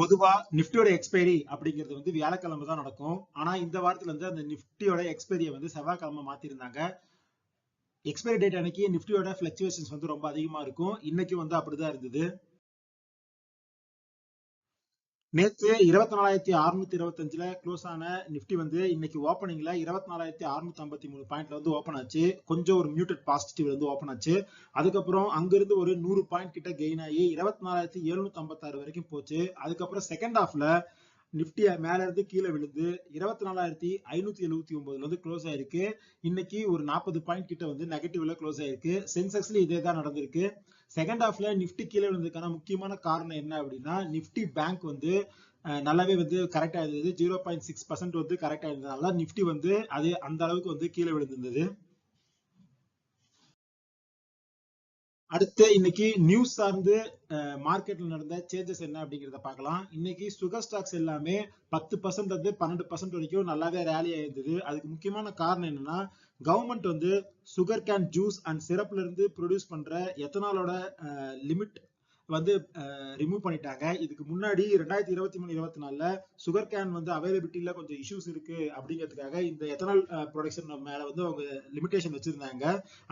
பொதுவா நிப்டியோட எக்ஸ்பைரி அப்படிங்கிறது வந்து வியாழக்கிழமை தான் நடக்கும். ஆனா இந்த வாரத்துல வந்து அந்த நிப்டியோட எக்ஸ்பைரியை வந்து செவ்வாய்க்கிழமை மாத்திருந்தாங்க. எக்ஸ்பைரி டேட் அன்னைக்கு நிப்டியோட பிளக்சுவேஷன்ஸ் வந்து ரொம்ப அதிகமா இருக்கும். இன்னைக்கு வந்து அப்படிதான் இருந்தது. நேற்று இருபத்தி நாலாயிரத்தி அறுநூத்தி இருபத்தஞ்சுல க்ளோஸ் ஆன நிப்டி வந்து இன்னைக்கு ஓப்பனிங்ல இருபத்தி நாலாயிரத்தி அறுநூத்தி ஐம்பத்தி மூணு பாயிண்ட்ல வந்து ஓப்பன் ஆச்சு. கொஞ்சம் ஒரு மியூட்டட் பாசிட்டிவ் வந்து ஓப்பன் ஆச்சு. அதுக்கப்புறம் அங்கிருந்து ஒரு நூறு பாயிண்ட் கிட்ட கெயின் ஆகி இருபத்தி நாலாயிரத்தி எழுநூத்தி ஐம்பத்தாறு வரைக்கும் போச்சு. அதுக்கப்புறம் செகண்ட் ஹாஃப்ல நிப்டி மேல இருந்து கீழே விழுந்து இருபத்தி நாலாயிரத்தி ஐநூத்தி எழுபத்தி ஒன்பதுல இருந்து க்ளோஸ் ஆயிருக்கு. இன்னைக்கு ஒரு நாற்பது பாயிண்ட் கிட்ட வந்து நெகட்டிவ்ல க்ளோஸ் ஆயிருக்கு. சென்செக்ஸ்ல இதே தான் நடந்திருக்கு. செகண்ட் ஹாஃப்ல நிப்டி கீழே விழுந்ததுக்கான முக்கியமான காரணம் என்ன அப்படின்னா நிப்டி பேங்க் வந்து நல்லாவே வந்து கரெக்டா இருந்தது. ஜீரோ பாயிண்ட் சிக்ஸ் பர்சன்ட் வந்து கரெக்டா இருந்ததுனால நிப்டி வந்து அது அந்த அளவுக்கு வந்து கீழே விழுந்திருந்தது. அடுத்து இன்னைக்கு நியூஸ் சார்ந்து மார்க்கெட்ல நடந்த சேஞ்சஸ் என்ன அப்படிங்கிறத பார்க்கலாம். இன்னைக்கு சுகர் ஸ்டாக்ஸ் எல்லாமே பத்து பர்சன்ட் வந்து பன்னெண்டு பர்சன்ட் வரைக்கும் நல்லாவே ரேலி ஆயிருந்தது. அதுக்கு முக்கியமான காரணம் என்னன்னா கவர்மெண்ட் வந்து சுகர் கேன் ஜூஸ் அண்ட் சிரப்ல இருந்து ப்ரொடியூஸ் பண்ற எத்தனாலோட லிமிட் வந்து ரிமூவ் பண்ணிட்டாங்க. இதுக்கு முன்னாடி ரெண்டாயிரத்தி இருபத்தி மூணு இருபத்தி நாலுல சுகர் கேன் வந்து அவைலபிலிட்டியில கொஞ்சம் இஷ்யூஸ் இருக்கு அப்படிங்கிறதுக்காக இந்த எத்தனால் ப்ரொடக்ஷன் மேல வந்து அவங்க லிமிடேஷன் வச்சிருந்தாங்க.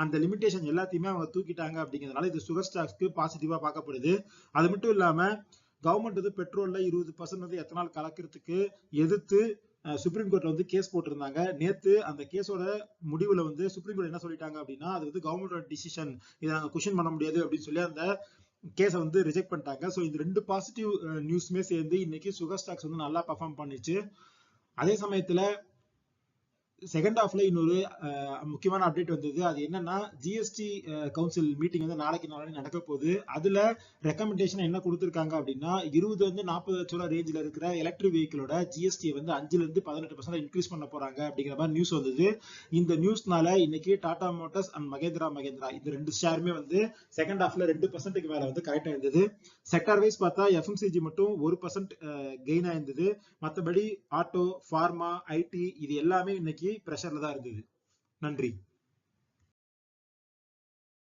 அந்த லிமிடேஷன் எல்லாத்தையுமே அவங்க தூக்கிட்டாங்க அப்படிங்கிறதுனால இது சுகர் ஸ்டாக்ஸ்க்கு பாசிட்டிவா பார்க்கப்படுது. அது மட்டும் இல்லாம கவர்மெண்ட் வந்து பெட்ரோல்ல இருபது பர்சன்ட் வந்து எத்தனால் கலக்கிறதுக்கு எதிர்த்து சுப்ரீம் கோர்ட்ல வந்து கேஸ் போட்டிருந்தாங்க. நேத்து அந்த கேஸோட முடிவுல வந்து சுப்ரீம் கோர்ட் என்ன சொல்லிட்டாங்க அப்படின்னா அது வந்து கவர்மெண்டோட டிசிஷன் இதை நாங்க கொஸ்டின் பண்ண முடியாது அப்படின்னு சொல்லி அந்த கேஸை வந்து ரிஜெக்ட் பண்ணிட்டாங்க. ஸோ இந்த ரெண்டு பாசிட்டிவ் நியூஸ்மே uh, சேர்ந்து இன்னைக்கு சுகர் ஸ்டாக்ஸ் வந்து நல்லா பர்ஃபார்ம் பண்ணிச்சு. அதே சமயத்துல செகண்ட் ஹாஃப்ல இன்னொரு முக்கியமான அப்டேட் வந்தது. அது என்னன்னா ஜிஎஸ்டி கவுன்சில் மீட்டிங் வந்து நாளைக்கு நாளை நடக்க போகுது. அதுல ரெக்கமெண்டேஷன் என்ன கொடுத்துருக்காங்க அப்படின்னா இருபது வந்து நாற்பது லட்ச ரூபா ரேஞ்சில் இருக்கிற எலக்ட்ரிக் வெஹிக்கிளோட ஜிஎஸ்டி வந்து அஞ்சுல இருந்து பதினெட்டு பர்சன்ட் இன்க்ரீஸ் பண்ண போறாங்க அப்படிங்கிற மாதிரி நியூஸ் வந்தது. இந்த நியூஸ்னால இன்னைக்கு டாடா மோட்டார்ஸ் அண்ட் மகேந்திரா மகேந்திரா இந்த ரெண்டு ஷேருமே வந்து செகண்ட் ஹாஃப்ல ரெண்டு பர்சன்ட்டுக்கு மேல வந்து கரெக்டா இருந்தது செக்டார் வைஸ் பார்த்தா எஃப்எம்சிஜி மட்டும் ஒரு பர்சன்ட் கெயின் ஆயிருந்தது. மற்றபடி ஆட்டோ ஃபார்மா ஐடி இது எல்லாமே இன்னைக்கு பிரஷர்ல தான் இருந்தது. நன்றி.